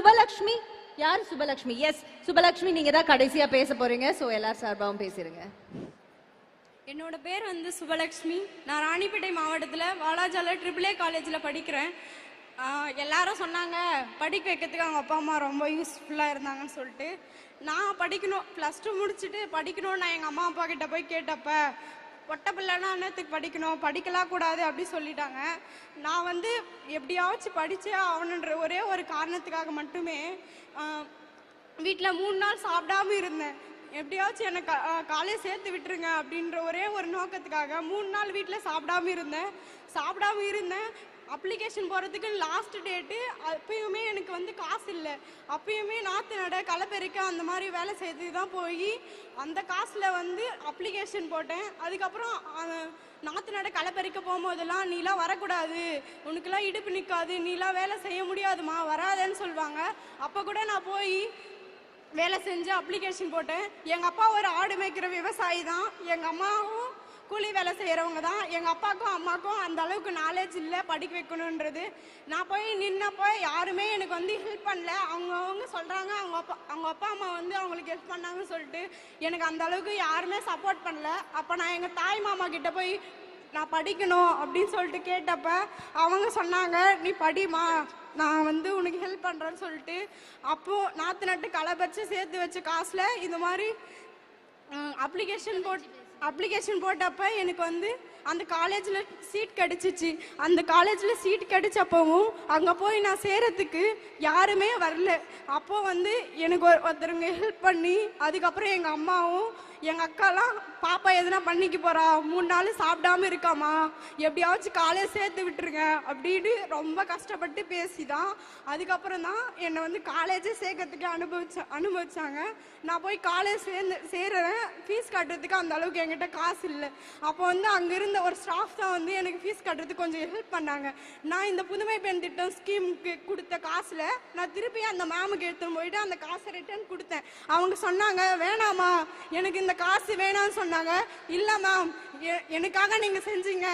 சுபலக்ஷ்மி? யார் சுபலக்ஷ்மி? எஸ் சுபலக்ஷ்மி நீங்க தான் கடைசியா பேச போறீங்க. சோ எல்லார் சார்பாகவும் பேசிருங்க. என்னோட பேர் வந்து சுபலக்ஷ்மி. நான் ராணிப்பேட்டை மாவட்டத்தில் வாலாஜால ட்ரிபிள் ஏ காலேஜில் படிக்கிறேன். எல்லாரும் சொன்னாங்க படிக்க வைக்கிறதுக்கு அவங்க அப்பா அம்மா ரொம்ப யூஸ்ஃபுல்லாக இருந்தாங்கன்னு சொல்லிட்டு. நான் படிக்கணும் ப்ளஸ் டூ முடிச்சுட்டு படிக்கணும்னு நான் எங்கள் அம்மா அப்பா கிட்ட போய் கேட்டப்ப ஒட்ட பிள்ளைனா என்னத்துக்கு படிக்கணும்? படிக்கலாம் கூடாது அப்படி சொல்லிட்டாங்க. நான் வந்து எப்படியாச்சும் படித்தே ஆகணுன்ற ஒரே ஒரு காரணத்துக்காக மட்டுமே வீட்டில் மூணு நாள் சாப்பிடாம இருந்தேன். எப்படியாச்சும் என்னை கா காலையில் சேர்த்து விட்டுருங்க அப்படின்ற ஒரே ஒரு நோக்கத்துக்காக மூணு நாள் வீட்டில் சாப்பிடாம இருந்தேன். சாப்பிடாம இருந்தேன். அப்ளிகேஷன் போகிறதுக்கு லாஸ்ட் டேட்டு அப்பயுமே எனக்கு வந்து காசு இல்லை. அப்பயுமே நாற்று நட களைப்பறிக்க அந்த மாதிரி வேலை செய்து தான் போய் அந்த காசில் வந்து அப்ளிகேஷன் போட்டேன். அதுக்கப்புறம் நாற்று நட களைப்பறிக்க போகும்போதெல்லாம் நீலாம் வரக்கூடாது. உனக்குலாம் இடுப்பு நிற்காது நீலாம் வேலை செய்ய முடியாதுமா. வராதேன்னு சொல்லுவாங்க அப்போ கூட நான் போய் வேலை செஞ்சு அப்ளிகேஷன் போட்டேன். எங்கள் அப்பா ஒரு ஆடு மேய்க்கிற விவசாயி தான். எங்கள் அம்மாவும் கூலி வேலை செய்கிறவங்க தான். எங்கள் அப்பாவுக்கும் அம்மாவுக்கும் அந்த அளவுக்கு நாலேஜ் இல்லை படிக்க வைக்கணுன்றது நான் போய் நின்னப்போ யாருமே எனக்கு வந்து ஹெல்ப் பண்ணல. அவங்கவுங்க சொல்கிறாங்க அவங்க அப்பா அவங்க அப்பா அம்மா வந்து அவங்களுக்கு ஹெல்ப் பண்ணாங்கன்னு சொல்லிட்டு எனக்கு அந்த அளவுக்கு யாருமே சப்போர்ட் பண்ணல. அப்போ நான் எங்கள் தாய் மாமா கிட்ட போய் நான் படிக்கணும் அப்படின்னு சொல்லிட்டு கேட்டப்ப அவங்க சொன்னாங்க நீ படிமா நான் வந்து உனக்கு ஹெல்ப் பண்ணுறேன்னு சொல்லிட்டு. அப்போது நாற்று நட்டு களை வச்சு சேர்த்து வச்ச காசில் இந்த மாதிரி அப்ளிகேஷன் போட் அப்ளிகேஷன் போட்டப்ப எனக்கு வந்து அந்த காலேஜில் சீட் கிடச்சிச்சு. அந்த காலேஜில் சீட் கிடச்சப்பவும் அங்கே போய் நான் சேரத்துக்கு யாருமே வரல. அப்போ வந்து எனக்கு ஒரு ஒருத்தருங்க ஹெல்ப் பண்ணி அதுக்கப்புறம் எங்கள் அம்மாவும் எங்கள் அக்காலாம் பாப்பா எதுனா பண்ணிக்க போகிறா மூணு நாள் சாப்பிடாம இருக்காமா எப்படியாச்சும் காலையில் சேர்த்து விட்டுருங்க. அப்படின்னு ரொம்ப கஷ்டப்பட்டு பேசி தான் அதுக்கப்புறம் தான் என்னை வந்து காலேஜே சேர்க்கறதுக்கு அனுபவிச்ச அனுபவிச்சாங்க. நான் போய் காலேஜ் சேர்ந்து சேர்றேன். ஃபீஸ் கட்டுறதுக்கு அந்த அளவுக்கு என்கிட்ட காசு இல்லை. அப்போ வந்து அங்கே இருந்த ஒரு ஸ்டாஃப் தான் வந்து எனக்கு ஃபீஸ் கட்டுறதுக்கு கொஞ்சம் ஹெல்ப் பண்ணாங்க. நான் இந்த புதுமை பெண் திட்டம் ஸ்கீமுக்கு கொடுத்த காசில் நான் திருப்பி அந்த மேமுக்கு எடுத்துன்னு போயிட்டு அந்த காசை ரிட்டர்ன் கொடுத்தேன். அவங்க சொன்னாங்க வேணாமா எனக்கு இந்த காசு வேணாம்னு சொன்னாங்க. இல்லை மேம் எனக்காக நீங்கள் செஞ்சீங்க.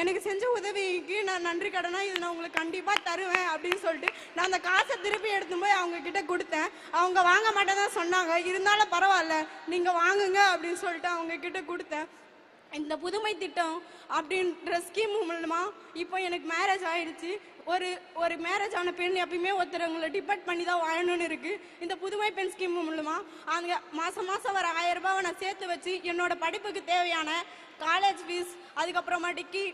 எனக்கு செஞ்ச உதவிக்கு நான் நன்றி கடனா இது நான் உங்களுக்கு கண்டிப்பாக தருவேன் அப்படின்னு சொல்லிட்டு நான் அந்த காசை திருப்பி எடுத்து போய் அவங்க கிட்ட கொடுத்தேன். அவங்க வாங்க மாட்டேன் தான் சொன்னாங்க. இருந்தாலும் பரவாயில்ல நீங்கள் வாங்குங்க அப்படின்னு சொல்லிட்டு அவங்க கிட்ட கொடுத்தேன். இந்த புதுமை திட்டம் அப்படின்ற ஸ்கீம் மூலமா இப்போ எனக்கு மேரேஜ் ஆயிடுச்சு. ஒரு ஒரு மேரேஜ் ஆன பெண் எப்பயுமே ஒருத்தரவங்களை டிபெண்ட் பண்ணி தான் வாழணும்னு இருக்கு. இந்த புதுமை பெண் ஸ்கீம் மூலமா அங்கே மாசம் மாசம் வர ஆயிரம் ரூபாவை நான் சேர்த்து வச்சு என்னோட படிப்புக்கு தேவையான காலேஜ் ஃபீஸ் அதுக்கப்புறமாட்டிக்கு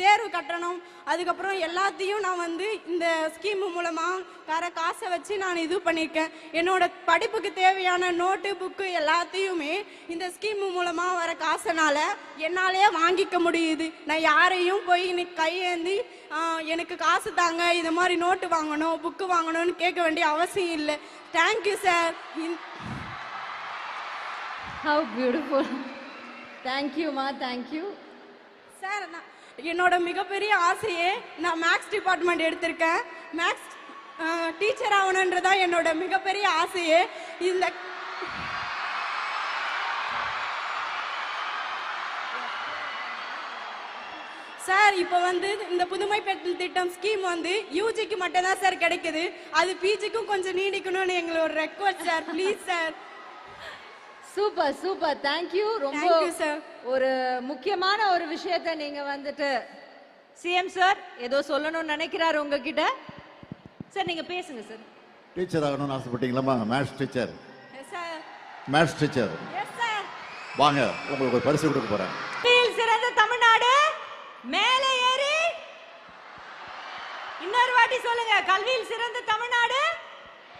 தேர்வு கட்டணம். அதுக்கப்புறம் எல்லாத்தையும் நான் வந்து இந்த ஸ்கீம் மூலமாக வர காசை வச்சு நான் இது பண்ணியிருக்கேன் என்னோட படிப்புக்கு தேவையான நோட்டு புக்கு எல்லாத்தையுமே இந்த ஸ்கீம் மூலமாக வர காசனால் என்னாலே வாங்கிக்க முடியுது. நான் யாரையும் போய் இன்னைக்கு கையேந்தி எனக்கு காசு தாங்க இது மாதிரி நோட்டு வாங்கணும் புக்கு வாங்கணும்னு கேட்க வேண்டிய அவசியம் இல்லை. Thank you sir how beautiful தேங்க்யூம்மா தேங்க்யூ சார் நான் என்னோட மிகப்பெரிய ஆசையே நான் மேக்ஸ் டிபார்ட்மெண்ட் எடுத்திருக்கேன். மேக்ஸ் டீச்சர் ஆகணுன்றதா என்னோட மிகப்பெரிய ஆசையே. இந்த சார் இப்போ வந்து இந்த புதுமை பெண் திட்டம் ஸ்கீம் வந்து யூஜிக்கு மட்டும்தான் சார் கிடைக்குது. அது பிஜிக்கும் கொஞ்சம் நீடிக்கணும்னு எங்களோட request sir please sir super super thank you ரொம்ப Thank you, sir. ஒரு முக்கியமான ஒரு விஷயத்தை நீங்க வந்துட்டு சிஎம் சார் ஏதோ சொல்லணும்னு நினைக்கிறாரு உங்ககிட்ட. சார் நீங்க பேசுங்க சார் டீச்சர் ஆகணும்னு ஆசைப்பட்டீங்களாம்மா? Maths teacher yes sir maths teacher yes sir வாங்க உங்களுக்கு ஒரு பரிசு கொடுக்க போறேன். கல்வியில் சிறந்த தமிழ்நாடு மேலே ஏறி. இன்னொரு வாட்டி சொல்லுங்க கல்வியில் சிறந்த தமிழ்நாடு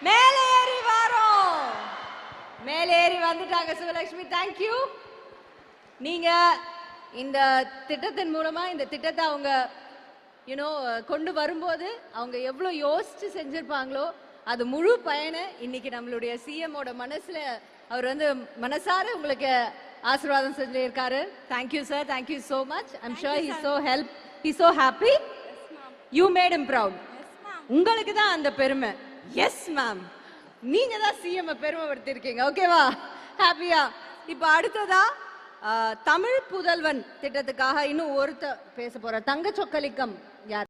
மேலே மேலே ஏறி வந்துட்டாங்க சிவலட்சுமி. தேங்க்யூ நீங்க இந்த திட்டத்தின் மூலமா இந்த திட்டத்தை அவங்க யூனோ கொண்டு வரும்போது அவங்க எவ்வளோ யோசிச்சு செஞ்சிருப்பாங்களோ அது முழு பயனை இன்னைக்கு நம்மளுடைய சிஎம்மோட மனசுல அவர் வந்து மனசார உங்களுக்கு ஆசீர்வாதம் செஞ்சிருக்காரு. Thank you sir thank you so much I'm sure he so help he so happy you made him proud உங்களுக்கு தான் அந்த பெருமை எஸ் மேம் நீங்க தான் சிஎம் பெருமைப்படுத்திருக்கீங்க ஓகேவா ஹாப்பியா இப்போ அடுத்ததா தமிழ் புதல்வன் திட்டத்துக்காக இன்னும் ஒருத்த பேச போற தங்க சொக்கலிக்கம் யார்?